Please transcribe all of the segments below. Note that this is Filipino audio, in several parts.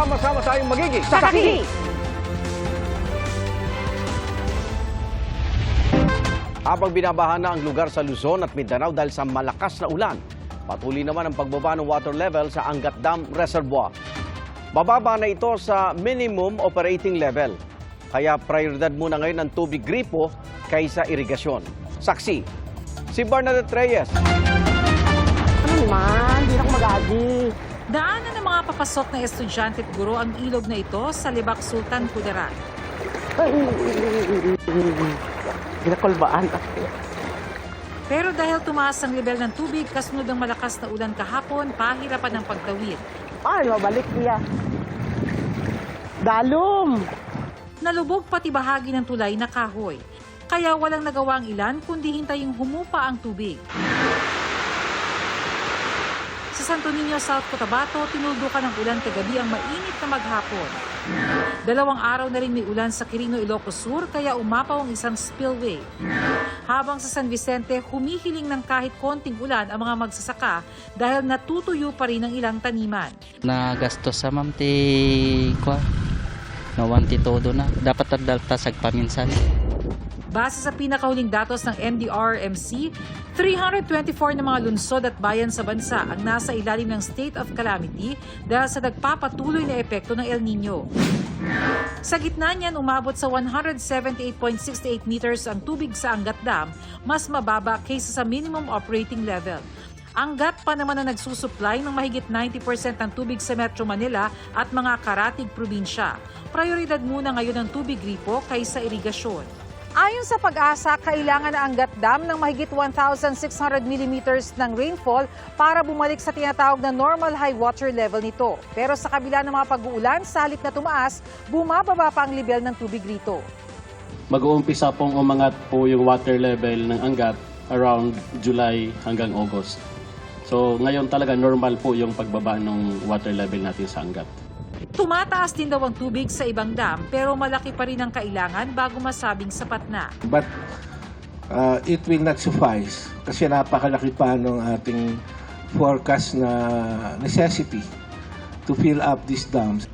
Sama-sama tayong magiging Saksi! Habang binabaha na ang lugar sa Luzon at Mindanao dahil sa malakas na ulan, patuloy naman ang pagbaba ng water level sa Angat Dam Reservoir. Bababa na ito sa minimum operating level. Kaya prioridad muna ngayon ang tubig gripo kaysa irigasyon. Saksi, si Bernadette Reyes. Ano naman? Hindi na ako mag-agi. Daanan ng mga papasok na estudyante at guro ang ilog na ito sa Libak Sultan Kudarat. Ginakulbaan. Pero dahil tumaas ang level ng tubig kasunod ng malakas na ulan kahapon, pahirapan ang pagtawid. Ay, mabalik niya. Dalom! Nalubog pati bahagi ng tulay na kahoy. Kaya walang nagawa ang ilan kundi hintayin humupa ang tubig. Sa Santo Niño, South Cotabato, tinuldukan ng ulan kagabi ang mainit na maghapon. Dalawang araw na rin may ulan sa Quirino, Ilocos Sur, kaya umapaw ang isang spillway. Habang sa San Vicente, humihiling ng kahit konting ulan ang mga magsasaka dahil natutuyo pa rin ang ilang taniman. na gastos sa ma'am ti kwa na wanti todo na dapat tadaltasag paminsan Base sa pinakahuling datos ng NDRMC, 324 na mga lunsod at bayan sa bansa ang nasa ilalim ng state of calamity dahil sa nagpapatuloy na epekto ng El Nino. Sa gitna niyan, umabot sa 178.68 meters ang tubig sa Angat Dam, mas mababa kaysa sa minimum operating level. Angat pa naman na nagsusupply ng mahigit 90% ng tubig sa Metro Manila at mga karatig probinsya. Prioridad muna ngayon ang tubig gripo kaysa irigasyon. Ayon sa pag-asa, kailangan na Angat Dam ng mahigit 1,600 millimeters ng rainfall para bumalik sa tinatawag na normal high water level nito. Pero sa kabila ng mga pag-uulan, sa halip na tumaas, bumababa pa ang level ng tubig rito. mag-uumpisa pong umangat po yung water level ng Angat around July hanggang August. So ngayon talaga normal po yung pagbaba ng water level natin sa Angat. Tumataas din daw ang tubig sa ibang dam pero malaki pa rin ang kailangan bago masabing sapat na. But uh, it will not suffice kasi napakalaki pa ng ating forecast na necessity to fill up these dams.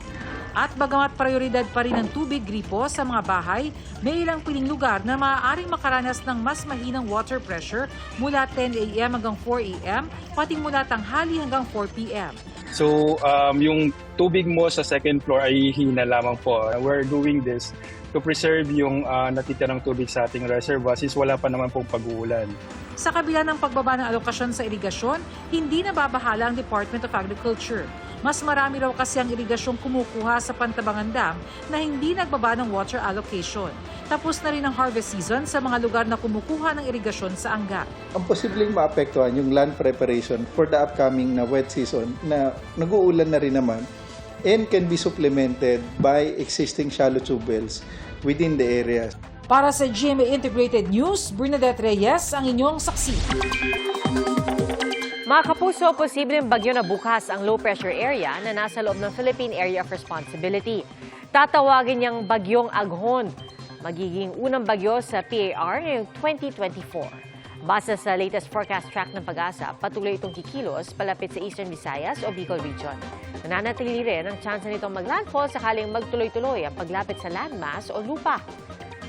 At bagamat prioridad pa rin ang tubig gripo sa mga bahay, may ilang piling lugar na maaaring makaranas ng mas mahinang water pressure mula 10 a.m. hanggang 4 a.m. pati mula tanghali hanggang 4 p.m. So, um, yung tubig mo sa second floor ay hina lamang po. We're doing this to preserve yung uh, natitirang tubig sa ating reservoir since wala pa naman pong pag-uulan. Sa kabila ng pagbaba ng alokasyon sa irigasyon, hindi nababahala ang Department of Agriculture. Mas marami raw kasi ang irigasyong kumukuha sa Pantabangan Dam na hindi nagbaba ng water allocation. Tapos na rin ang harvest season sa mga lugar na kumukuha ng irigasyon sa Angat. ang posibleng maapektuhan yung land preparation for the upcoming na wet season na nag-uulan na rin naman and can be supplemented by existing shallow tube wells within the areas. Para sa GMA Integrated News, Bernadette Reyes ang inyong saksi. Mga kapuso, posibleng bagyo na bukas ang low pressure area na nasa loob ng Philippine Area of Responsibility. Tatawagin niyang bagyong Aghon. Magiging unang bagyo sa PAR ngayong 2024. Base sa latest forecast track ng pag-asa, patuloy itong kikilos palapit sa Eastern Visayas o Bicol Region. Nananatili rin ang chance nitong maglandfall sakaling magtuloy-tuloy ang paglapit sa landmass o lupa.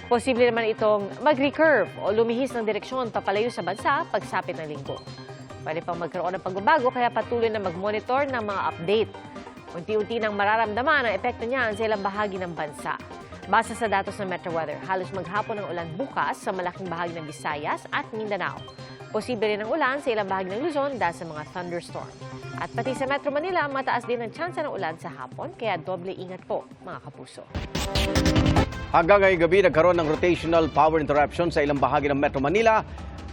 Posible naman itong mag-recurve o lumihis ng direksyon papalayo sa bansa pagsapit ng linggo. Pwede pang magkaroon ng pagbabago kaya patuloy na mag-monitor ng mga update. Unti-unti nang mararamdaman ang epekto niyan sa ilang bahagi ng bansa. Base sa datos ng Metro Weather, halos maghapon ang ulan bukas sa malaking bahagi ng Visayas at Mindanao. Posible rin ang ulan sa ilang bahagi ng Luzon dahil sa mga thunderstorm. At pati sa Metro Manila, mataas din ang tsansa ng ulan sa hapon, kaya doble ingat po, mga kapuso. Hanggang ngayong gabi, nagkaroon ng rotational power interruption sa ilang bahagi ng Metro Manila,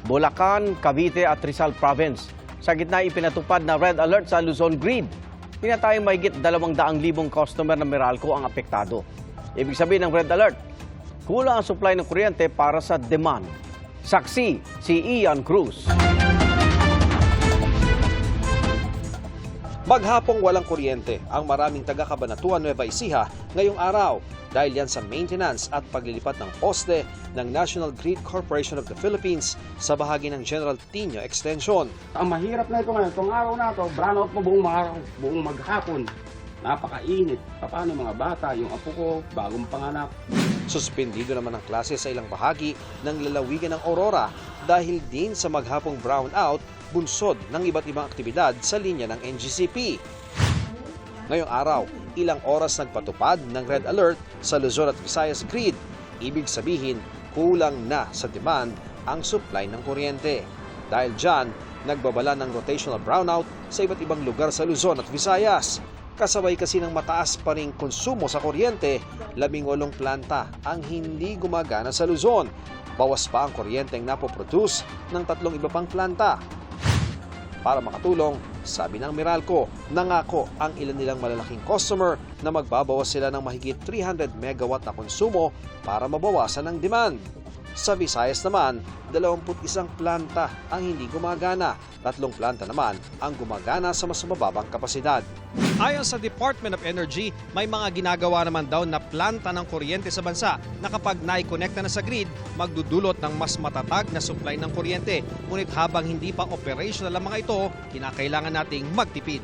Bulacan, Cavite at Rizal Province. Sa gitna, ipinatupad na red alert sa Luzon Grid. Tinatayang mahigit 200,000 customer ng Meralco ang apektado. Ibig sabihin ng red alert, kulang ang supply ng kuryente para sa demand. Saksi, si Ian Cruz. Maghapong walang kuryente ang maraming taga Cabanatuan, Nueva Ecija ngayong araw dahil yan sa maintenance at paglilipat ng poste ng National Grid Corporation of the Philippines sa bahagi ng General Tino Extension. Ang mahirap na ito ngayon, itong araw na ito, brown out mo buong araw, buong maghapon. Napakainit. Paano mga bata, yung apo ko, bagong panganak. Suspendido naman ang klase sa ilang bahagi ng lalawigan ng Aurora dahil din sa maghapong brownout bunsod ng iba't ibang aktibidad sa linya ng NGCP. Ngayong araw, ilang oras nagpatupad ng red alert sa Luzon at Visayas grid. Ibig sabihin, kulang na sa demand ang supply ng kuryente. Dahil dyan, nagbabala ng rotational brownout sa iba't ibang lugar sa Luzon at Visayas. Kasabay kasi ng mataas pa ring konsumo sa kuryente, labing walong planta ang hindi gumagana sa Luzon. Bawas pa ang kuryente ang napoproduce ng tatlong iba pang planta. Para makatulong, sabi ng Meralco, nangako ang ilan nilang malalaking customer na magbabawas sila ng mahigit 300 megawatt na konsumo para mabawasan ang demand. Sa Visayas naman, 21 planta ang hindi gumagana, tatlong planta naman ang gumagana sa mas mababang kapasidad. Ayon sa Department of Energy, may mga ginagawa naman daw na planta ng kuryente sa bansa na kapag naikonekta na sa grid, magdudulot ng mas matatag na supply ng kuryente. Ngunit habang hindi pa operational ang mga ito, kinakailangan nating magtipid.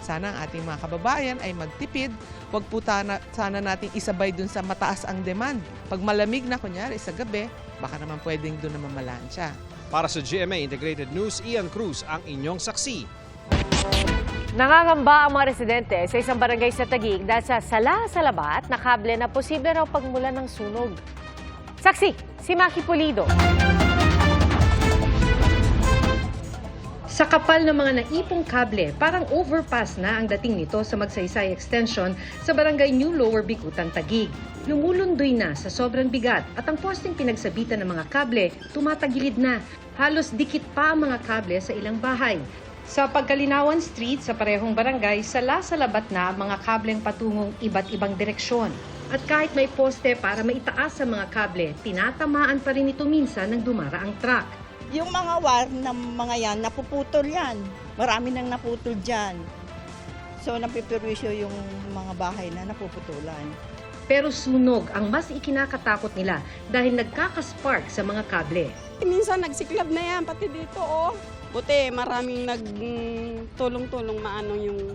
Sana ang ating mga kababayan ay magtipid. Huwag po tana, sana nating isabay dun sa mataas ang demand. Pag malamig na kunyari sa gabi, baka naman pwedeng dun na mamalansya. Para sa GMA Integrated News, Ian Cruz ang inyong saksi. Nangangamba ang mga residente sa isang barangay sa Taguig dahil sa sala sa labat na kable na posible raw pagmula ng sunog. Saksi, si Maki Pulido. Sa kapal ng mga naipong kable, parang overpass na ang dating nito sa Magsaysay Extension sa barangay New Lower Bikutan, Tagig. Lumulundoy na sa sobrang bigat at ang posting pinagsabitan ng mga kable tumatagilid na. Halos dikit pa ang mga kable sa ilang bahay. Sa Pagkalinawan Street sa parehong barangay, sala sa labat na mga kableng patungong iba't ibang direksyon. At kahit may poste para maitaas sa mga kable, tinatamaan pa rin ito minsan ng dumaraang truck. Yung mga wire ng mga yan, napuputol yan. Marami nang naputol dyan. So, napipirwisyo yung mga bahay na napuputulan. Pero sunog ang mas ikinakatakot nila dahil nagkakaspark sa mga kable. Minsan nagsiklab na yan, pati dito oh. Buti maraming nagtulong-tulong maano yung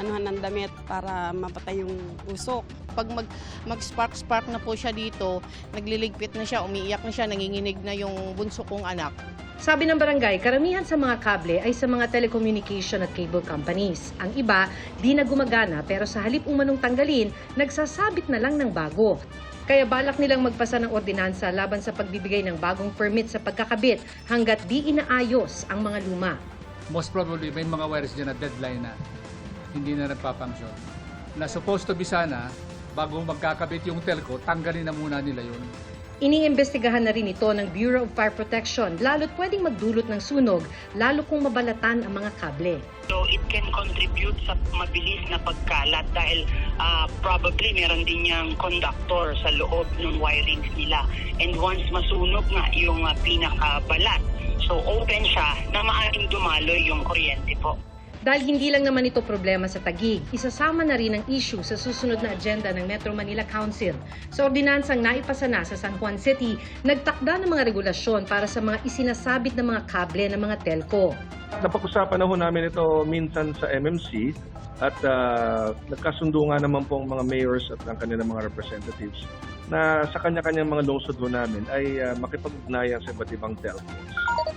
anuhan ng damit para mapatay yung usok. Pag mag, mag-spark-spark na po siya dito, nagliligpit na siya, umiiyak na siya, nanginginig na yung bunso kong anak. Sabi ng barangay, karamihan sa mga kable ay sa mga telecommunication at cable companies. Ang iba, di na gumagana pero sa halip umanong tanggalin, nagsasabit na lang ng bago. Kaya balak nilang magpasa ng ordinansa laban sa pagbibigay ng bagong permit sa pagkakabit hanggat di inaayos ang mga luma. most probably may mga wires dyan na deadline na hindi na nagpapangsyon. Na supposed to be sana, bago magkakabit yung telco, tanggalin na muna nila yun. Iniimbestigahan na rin ito ng Bureau of Fire Protection lalo't pwedeng magdulot ng sunog lalo kung mabalatan ang mga kable. So it can contribute sa mabilis na pagkalat dahil ah, probably meron din niyang conductor sa loob ng wirings nila. And once masunog nga yung ah, pinakabalat, so open siya na maaaring dumaloy yung kuryente po. Dahil hindi lang naman ito problema sa Tagig, isasama na rin ang issue sa susunod na agenda ng Metro Manila Council. Sa ordinansang naipasa na sa San Juan City, nagtakda ng mga regulasyon para sa mga isinasabit na mga kable ng mga telco. Napag-usapan na ho namin ito minsan sa MMC at ah, nagkasundo nga naman po ang mga mayors at ang kanilang mga representatives na sa kanya-kanyang mga lungsod ho namin ay ah, makipag-ugnayan sa iba't ibang telcos.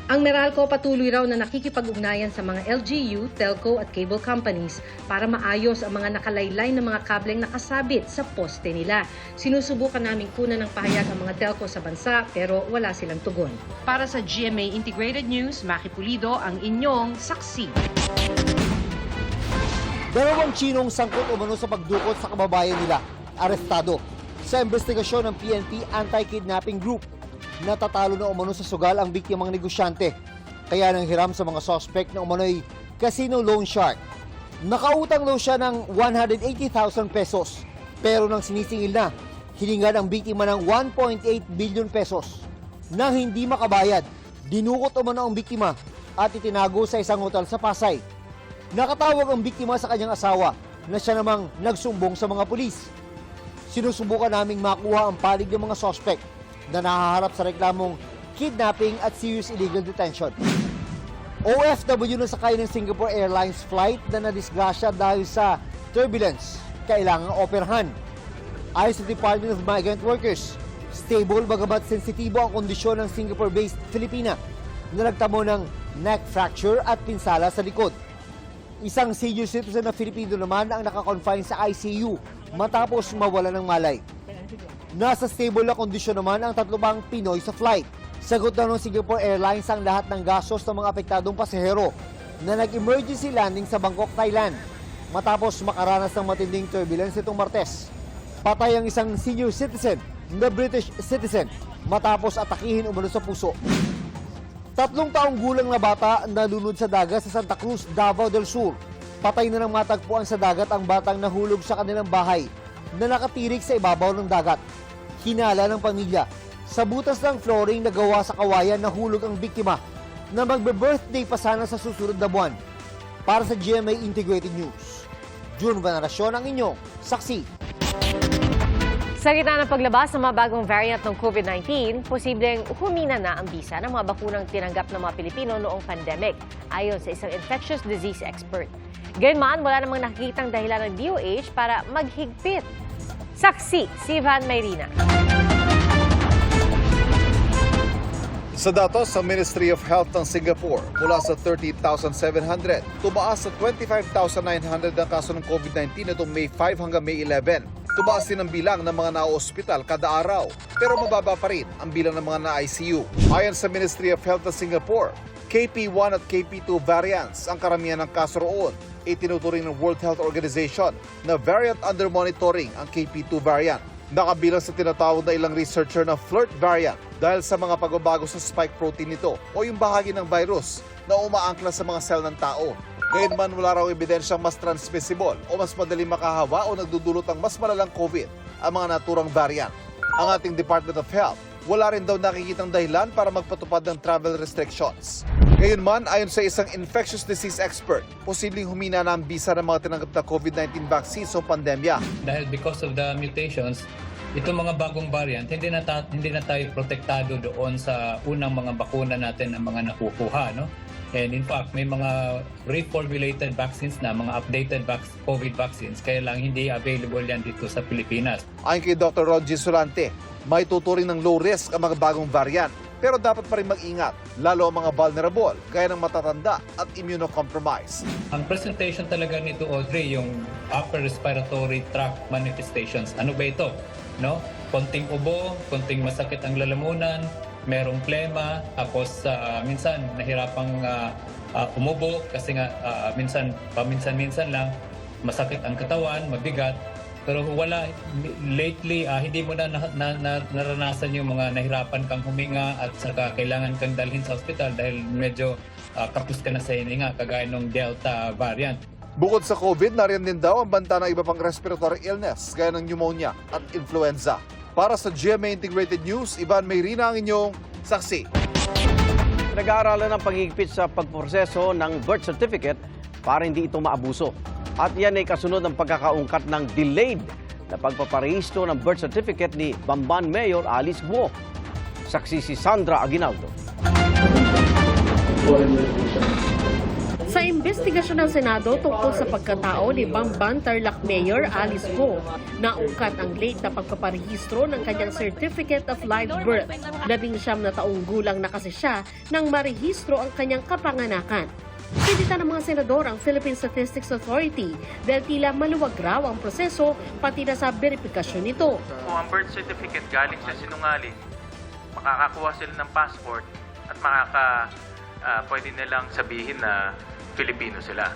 Ang Meralco patuloy raw na nakikipag-ugnayan sa mga LGU, telco at cable companies para maayos ang mga nakalaylay na mga kableng nakasabit sa poste nila. Sinusubukan naming kunan ng pahayag ang mga telco sa bansa pero wala silang tugon. Para sa GMA Integrated News, Maki Pulido ang inyong saksi. Dalawang Chinong sangkot umano sa pagdukot sa kababayan nila, arestado. Sa investigasyon ng PNP Anti-Kidnapping Group, natatalo na umano sa sugal ang biktimang negosyante. Kaya nang hiram sa mga sospek na umano'y casino loan shark. Nakautang daw siya ng 180,000 pesos. Pero nang sinisingil na, hiningan ang biktima ng 1.8 billion pesos. Nang hindi makabayad, dinukot umano ang biktima at itinago sa isang hotel sa Pasay. Nakatawag ang biktima sa kanyang asawa na siya namang nagsumbong sa mga pulis. Sinusubukan naming makuha ang panig ng mga sospek na nahaharap sa reklamong kidnapping at serious illegal detention. OFW na sakay ng Singapore Airlines flight na nadisgrasya dahil sa turbulence, kailangang operahan. Ayon sa Department of Migrant Workers, stable bagamat sensitibo ang kondisyon ng Singapore-based Filipina na nagtamo ng neck fracture at pinsala sa likod. Isang senior citizen na Filipino naman ang nakakonfine sa ICU matapos mawala ng malay. Nasa stable na kondisyon naman ang tatlo pang Pinoy sa flight. Sagot na ng Singapore Airlines ang lahat ng gastos ng mga apektadong pasahero na nag-emergency landing sa Bangkok, Thailand matapos makaranas ng matinding turbulence itong Martes. Patay ang isang senior citizen na British citizen matapos atakihin umano sa puso. Tatlong taong gulang na bata nalunod sa dagat sa Santa Cruz, Davao del Sur. Patay na ng matagpuan sa dagat ang batang nahulog sa kanilang bahay na nakatirik sa ibabaw ng dagat. Hinala ng pamilya. Sa butas ng flooring na gawa sa kawayan nahulog ang biktima na magbe-birthday pa sana sa susunod na buwan. Para sa GMA Integrated News, June Veneracion ang inyong saksi. Sa gitna ng paglabas ng mga bagong variant ng COVID-19, posibleng humina na ang bisa ng mga bakunang tinanggap ng mga Pilipino noong pandemic, ayon sa isang infectious disease expert. Gayunman, wala namang nakikitang dahilan ng DOH para maghigpit. Saksi, si Van Mayrina. Sa datos sa Ministry of Health ng Singapore, mula sa 30,700, tumaas sa 25,900 ang kaso ng COVID-19 nitong May 5 hanggang May 11. Tumaas din ang bilang ng mga na-ospital kada araw, pero mababa pa rin ang bilang ng mga na-ICU. Ayon sa Ministry of Health ng Singapore, KP1 at KP2 variants ang karamihan ng kaso roon. Itinuturing ng World Health Organization na variant under monitoring ang KP2 variant. Nakabilang sa tinatawag na ilang researcher na flirt variant dahil sa mga pagbabago sa spike protein nito o yung bahagi ng virus na umaangkla sa mga cell ng tao. Gayunman wala raw ebidensyang mas transmissible o mas madaling makahawa o nagdudulot ng mas malalang COVID ang mga naturang variant. Ang ating Department of Health, wala rin daw nakikitang dahilan para magpatupad ng travel restrictions. Gayunman, ayon sa isang infectious disease expert, posibleng humina na ang bisa ng mga tinanggap na COVID-19 vaccines o pandemya. dahil because of the mutations, itong mga bagong variant, hindi na, ta- hindi na tayo protektado doon sa unang mga bakuna natin na mga nakukuha. No? And in fact, may mga reformulated vaccines na, mga updated vac- COVID vaccines, kaya lang hindi available yan dito sa Pilipinas. Ayon kay Dr. Ronji Solante, may tuturing ng low risk ang mga bagong variant. Pero dapat pa rin mag-ingat, lalo ang mga vulnerable, gaya ng matatanda at immunocompromised. Ang presentation talaga nito, Audrey, yung upper respiratory tract manifestations. Ano ba ito? No? Konting ubo, konting masakit ang lalamunan, merong plema, tapos ah, minsan nahirapang ah, ah, umubo kasi nga ah, minsan paminsan-minsan lang masakit ang katawan, mabigat. Pero wala lately ah, hindi mo na, na, na, na- naranasan yung mga nahirapan kang huminga at saka kailangan kang dalhin sa ospital dahil medyo ah, kapos ka na sa hininga kagaya ng Delta variant. Bukod sa COVID, nariyan din daw ang banta ng iba pang respiratory illness, gaya ng pneumonia at influenza. Para sa GMA Integrated News, Ivan Mayrina ang inyong saksi. Nag-aaralan ng pagigipit sa pagproseso ng birth certificate para hindi ito maabuso. At yan ay kasunod ng pagkakaungkat ng delayed na pagpaparehistro ng birth certificate ni Bamban Mayor Alice Guo. Saksi si Sandra Aguinaldo. Sa investigasyon ng Senado tungkol sa pagkatao ni Bamban Tarlac Mayor Alice Go, naungkat ang late na pagpaparehistro ng kanyang Certificate of Live Birth. Labing siyam na taong gulang na kasi siya nang marehistro ang kanyang kapanganakan. Pinita ng mga senador ang Philippine Statistics Authority dahil tila maluwag raw ang proseso pati na sa verifikasyon nito. Kung ang birth certificate galing sa sinungaling, makakakuha sila ng passport at makaka ah, pwede nilang sabihin na Filipino sila.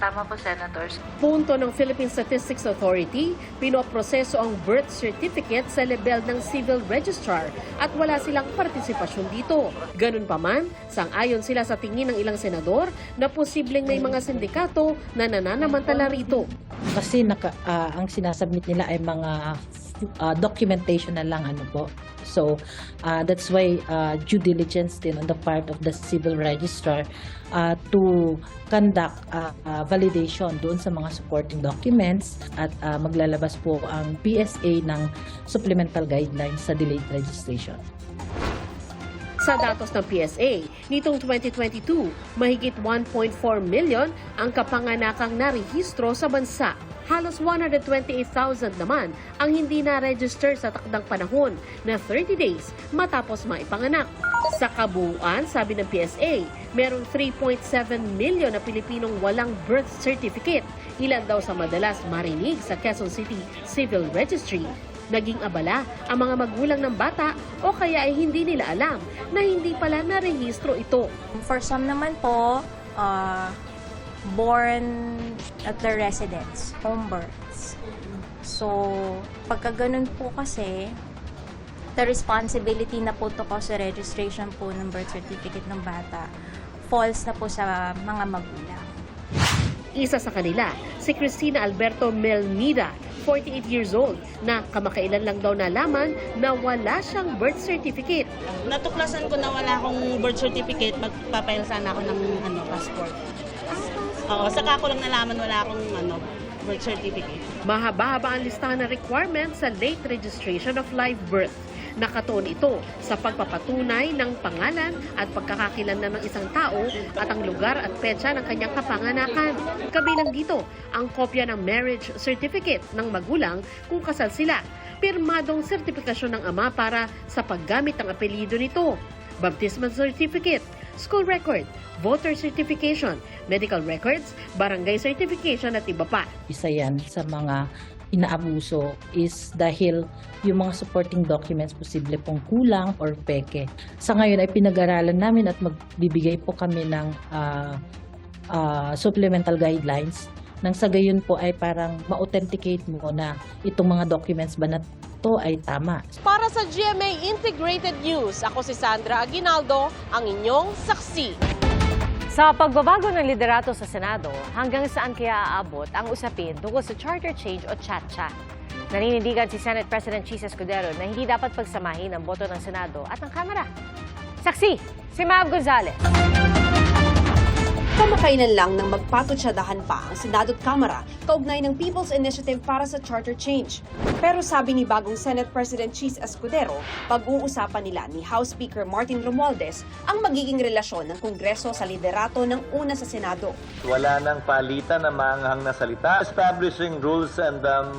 Tama po, Senators. Punto ng Philippine Statistics Authority, pinoproseso ang birth certificate sa level ng civil registrar at wala silang partisipasyon dito. Ganun pa man, sang-ayon sila sa tingin ng ilang senador na posibleng may mga sindikato na nananamantala rito. Kasi naka, ah, ang sinasubmit nila ay mga ah, documentation na lang ano po. So ah, that's why ah, due diligence din on the part of the civil registrar ah, to conduct ah, ah, validation doon sa mga supporting documents at ah, maglalabas po ang PSA ng supplemental guidelines sa delayed registration. Sa datos ng PSA, nitong 2022, mahigit 1.4 million ang kapanganakang narehistro sa bansa. Halos 128,000 naman ang hindi na-register sa takdang panahon na 30 days matapos maipanganak. Sa kabuuan, sabi ng PSA, merong 3.7 million na Pilipinong walang birth certificate. Ilan daw sa madalas marinig sa Quezon City Civil Registry. Naging abala ang mga magulang ng bata o kaya ay hindi nila alam na hindi pala narehistro ito. For some naman po, uh, born at the residence, home births. So, pagka ganun po kasi, the responsibility na po to po sa registration po ng birth certificate ng bata falls na po sa mga magulang. Isa sa kanila, si Cristina Alberto Melmida, 48 years old, na kamakailan lang daw nalaman na wala siyang birth certificate. Natuklasan ko na wala akong birth certificate, magpapail sana ako ng ano, passport. Oo, saka ko lang nalaman wala akong ano, birth certificate. Mahaba-haba ang listahan ng requirements sa late registration of live birth. Nakatuon ito sa pagpapatunay ng pangalan at pagkakakilanlan ng isang tao at ang lugar at petsa ng kanyang kapanganakan. Kabilang dito ang kopya ng marriage certificate ng magulang kung kasal sila. Pirmadong sertifikasyon ng ama para sa paggamit ng apelyido nito. Baptismal certificate, school record, voter certification, medical records, barangay certification at iba pa. isa yan sa mga inaabuso is dahil yung mga supporting documents posible pong kulang or peke. Sa ngayon ay pinag-aralan namin at magbibigay po kami ng ah, ah, supplemental guidelines nang sa gayon po ay parang ma-authenticate mo na itong mga documents ba na to ay tama. Para sa GMA Integrated News, ako si Sandra Aguinaldo, ang inyong saksi. Sa pagbabago ng liderato sa Senado, hanggang saan kaya aabot ang usapin tungkol sa charter change o CHATCHA? Naninindigan si Senate President Chis Escudero na hindi dapat pagsamahin ang boto ng Senado at ng Kamara. Saksi, si Mav Gonzalez. Kamakailan lang nang magpatutsadahan pa ang Senado at Kamara kaugnay ng People's Initiative para sa Charter Change. Pero sabi ni bagong Senate President Chis Escudero, pag-uusapan nila ni House Speaker Martin Romualdez ang magiging relasyon ng Kongreso sa liderato ng una sa Senado. Wala nang palitan na maanghang na salita. Establishing rules and um,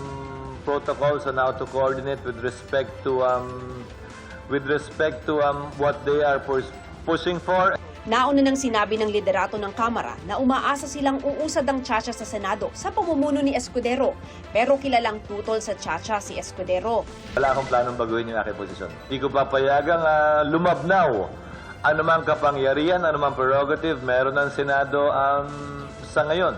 protocols on how to coordinate with respect to um, with respect to um, what they are pushing for. Nauna nang sinabi ng liderato ng Kamara na umaasa silang uusad ang tsatsya sa Senado sa pamumuno ni Escudero. Pero kilalang tutol sa tsatsya si Escudero. Wala akong planong baguhin yung aking posisyon. Hindi ko papayagang uh, lumabnaw. Ano mang kapangyarihan, ano mang prerogative, meron ng Senado um, sa ngayon.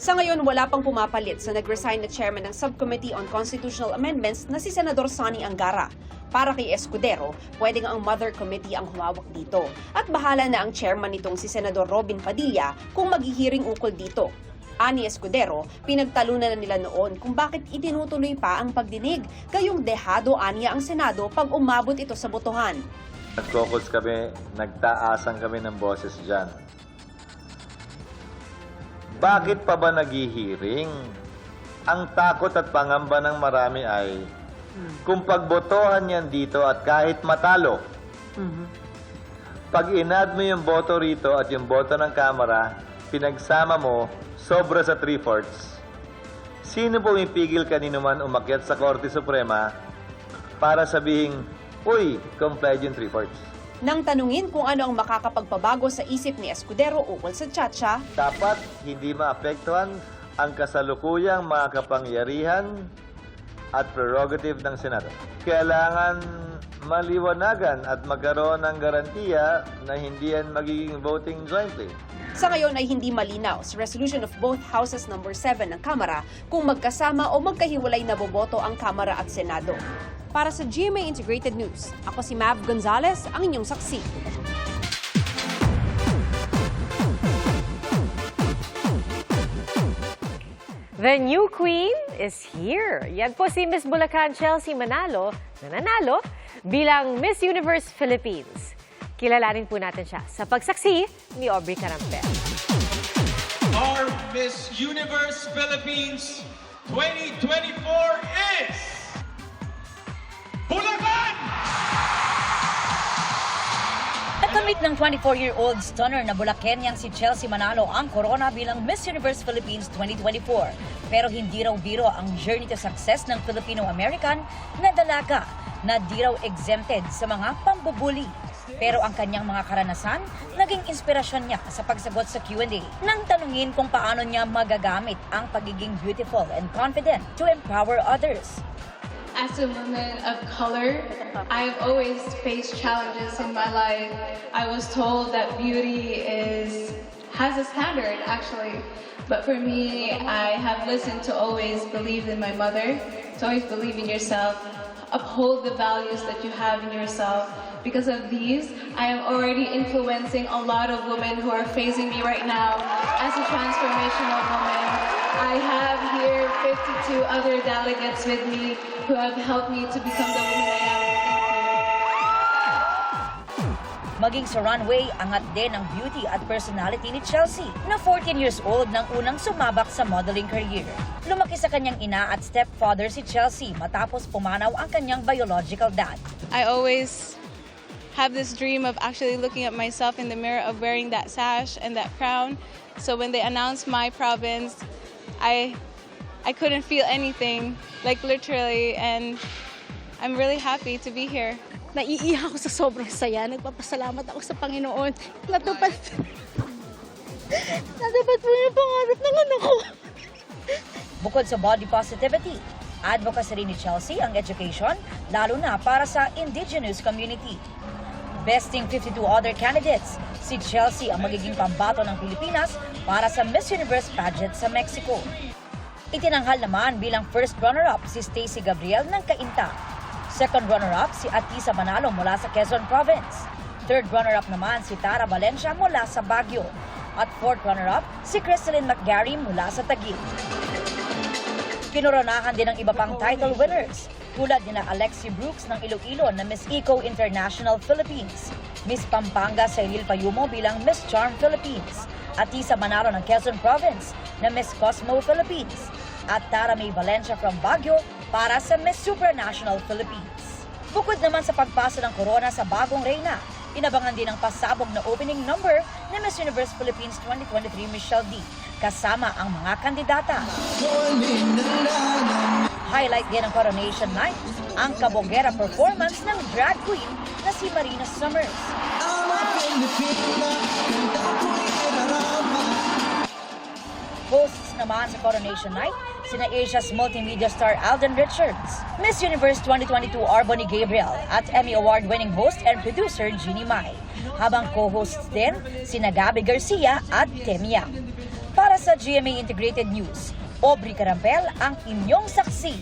Sa ngayon, wala pang pumapalit sa nag-resign na chairman ng Subcommittee on Constitutional Amendments na si Senador Sonny Angara. Para kay Escudero, pwedeng ang Mother Committee ang humawak dito. At bahala na ang chairman nitong si Senador Robin Padilla kung maghihiring ukol dito. Ani Escudero, pinagtalunan na nila noon kung bakit itinutuloy pa ang pagdinig, gayong dehado aniya ang Senado pag umabot ito sa botohan. Nag-focus kami, nagtaasan kami ng boses dyan. Bakit pa ba naghihiring? Ang takot at pangamba ng marami ay kung pagbotohan yan dito at kahit matalo, pag inad mo yung boto rito at yung boto ng Kamara, pinagsama mo, sobra sa three-fourths, sino pumipigil kanino man umakyat sa Korte Suprema para sabihin, Uy, complied yung three-fourths. Nang tanungin kung ano ang makakapagpabago sa isip ni Escudero ukol sa tsatsya, Dapat hindi maapektuhan ang kasalukuyang mga kapangyarihan at prerogative ng Senado. Kailangan maliwanagan at magkaroon ng garantiya na hindi yan magiging voting jointly. Sa ngayon ay hindi malinaw sa resolution of both houses number 7 ng Kamara kung magkasama o magkahiwalay na boboto ang Kamara at Senado. Para sa GMA Integrated News, ako si Mav Gonzalez, ang inyong saksi. The new queen is here. Yan po si Miss Bulacan Chelsea Manalo na nanalo bilang Miss Universe Philippines. Kilalanin po natin siya sa pagsaksi ni Aubrey Carampel. Our Miss Universe Philippines 2024 is Bulacan! Nakamit ng 24-year-old stunner na Bulakenyang si Chelsea Manalo ang corona bilang Miss Universe Philippines 2024. Pero hindi raw biro ang journey to success ng Filipino-American na dalaga na di raw exempted sa mga pambubuli. Pero ang kanyang mga karanasan, naging inspirasyon niya sa pagsagot sa Q&A nang tanungin kung paano niya magagamit ang pagiging beautiful and confident to empower others. As a woman of color, I've always faced challenges in my life. I was told that beauty is has a standard actually. But for me, I have listened to always believe in my mother, to always believe in yourself, uphold the values that you have in yourself. Because of these, I am already influencing a lot of women who are facing me right now as a transformational woman. I have here 52 other delegates with me who have helped me to become the woman I am. Maging sa runway, angat din ang beauty at personality ni Chelsea na 14 years old nang unang sumabak sa modeling career. Lumaki sa kanyang ina at stepfather si Chelsea matapos pumanaw ang kanyang biological dad. I always have this dream of actually looking at myself in the mirror of wearing that sash and that crown. So when they announced my province, I I couldn't feel anything, like literally, and I'm really happy to be here. Naiiyak ako sa sobrang saya. Nagpapasalamat ako sa Panginoon. Natupad. Natupad po yung pangarap ng anak ko. Bukod sa body positivity, advocacy rin ni Chelsea ang education, lalo na para sa indigenous community. Besting 52 other candidates, si Chelsea ang magiging pambato ng Pilipinas para sa Miss Universe pageant sa Mexico. Itinanghal naman bilang first runner-up si Stacey Gabriel ng Cainta. Second runner-up si Atisa Manalo mula sa Quezon Province. Third runner-up naman si Tara Valencia mula sa Baguio. At fourth runner-up si Crystalline McGarry mula sa Taguig. Kinoronahan din ng iba pang title winners tulad ni na Alexi Brooks ng Iloilo na Miss Eco International Philippines, Miss Pampanga Cyril Payumo bilang Miss Charm Philippines, Atisa Manalo ng Quezon Province na Miss Cosmo Philippines, at Tara May Valencia from Baguio para sa Miss Supranational Philippines. Bukod naman sa pagpasa ng corona sa bagong reyna, inabangan din ang pasabog na opening number ni Miss Universe Philippines 2023 Michelle D kasama ang mga kandidata. Highlight din ng Coronation Night ang kabongera performance ng drag queen na si Marina Summers. Hosts naman sa Coronation Night, sina Asia's multimedia star Alden Richards, Miss Universe 2022 Arbony Gabriel, at Emmy Award-winning host and producer Jeannie Mai. Habang co-hosts din, sina Gabby Garcia at Temia. Para sa GMA Integrated News, Aubrey Carampel ang inyong saksi.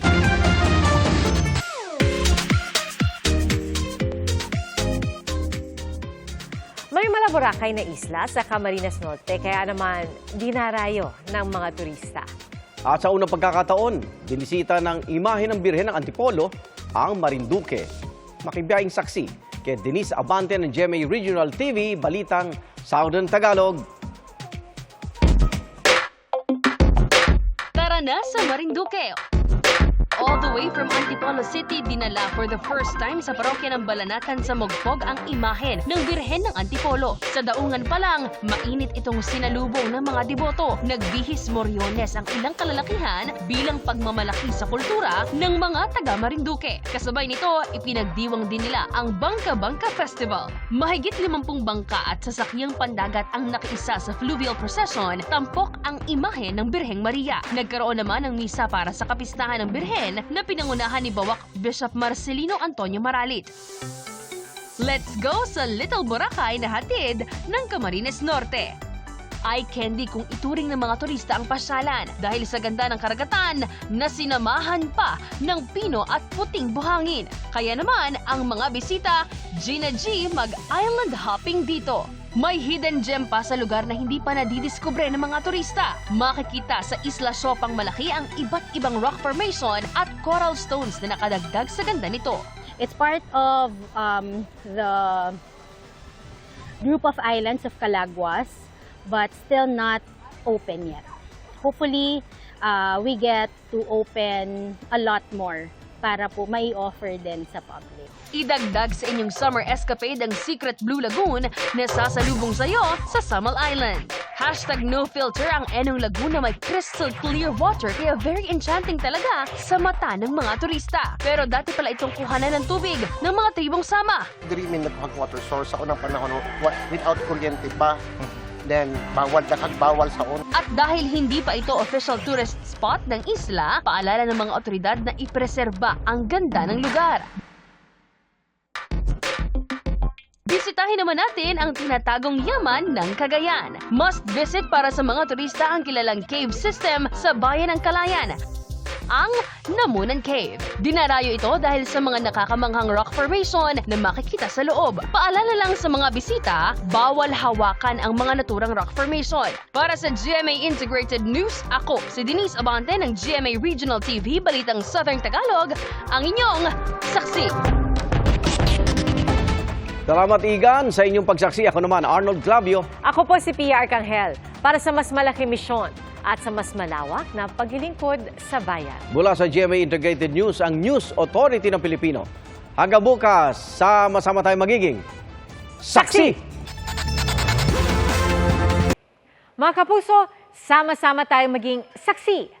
May malaborakay na isla sa Camarines Norte kaya naman dinarayo ng mga turista. At sa unang pagkakataon, binisita ng imahe ng Birhen ng Antipolo ang Marinduque. Makibiyahing saksi kay Denise Abante ng GMA Regional TV, Balitang Southern Tagalog. Tara na sa Marinduque! The way from Antipolo City, dinala for the first time sa parokya ng Balanatan sa Mogpog ang imahen ng Birhen ng Antipolo. Sa daungan pa lang, mainit itong sinalubong ng mga deboto. Nagbihis moryones ang ilang kalalakihan bilang pagmamalaki sa kultura ng mga taga Marinduque. Kasabay nito, ipinagdiwang din nila ang Bangka Bangka Festival. Mahigit 50 bangka at sasakyang pandagat ang nakiisa sa fluvial procession, tampok ang imahen ng Birheng Maria. Nagkaroon naman ng misa para sa kapistahan ng Birhen na pinangunahan ni Bawak Bishop Marcelino Antonio Maralit. Let's go sa Little Boracay na hatid ng Camarines Norte. Eye candy kung ituring ng mga turista ang pasyalan dahil sa ganda ng karagatan na sinamahan pa ng pino at puting buhangin. Kaya naman ang mga bisita, Gina G mag-island hopping dito. May hidden gem pa sa lugar na hindi pa nadidiskubre ng mga turista. Makikita sa Isla Sopang Malaki ang iba't ibang rock formation at coral stones na nakadagdag sa ganda nito. It's part of um, the group of islands of Calaguas, but still not open yet. Hopefully, uh, we get to open a lot more para po may offer din sa public. Idagdag sa inyong summer escapade ang Secret Blue Lagoon na sasalubong sa iyo sa Samal Island. Hashtag no filter ang Enong Lagoon na may crystal clear water kaya very enchanting talaga sa mata ng mga turista. Pero dati pala itong kuhanan ng tubig ng mga tribong sama. Diri min nagpag water source sa unang panahon without kuryente pa. Then bawal dakag bawal sa un. At dahil hindi pa ito official tourist spot ng isla, paalala ng mga otoridad na ipreserba ang ganda ng lugar. Bisitahin naman natin ang tinatagong yaman ng Cagayan. Must visit para sa mga turista ang kilalang cave system sa bayan ng Kalayan. Ang Namunan Cave. Dinarayo ito dahil sa mga nakakamanghang rock formation na makikita sa loob. Paalala lang sa mga bisita, bawal hawakan ang mga naturang rock formation. Para sa GMA Integrated News, ako si Denise Abante ng GMA Regional TV Balitang Southern Tagalog, ang inyong saksi. Salamat Igan sa inyong pagsaksi. Ako naman, Arnold Clavio. Ako po si Pia Arcangel para sa mas malaki misyon at sa mas malawak na paglilingkod sa bayan. Mula sa GMA Integrated News, ang News Authority ng Pilipino. Hanggang bukas, sama-sama tayo magiging saksi! Mga kapuso, sama-sama tayong maging saksi.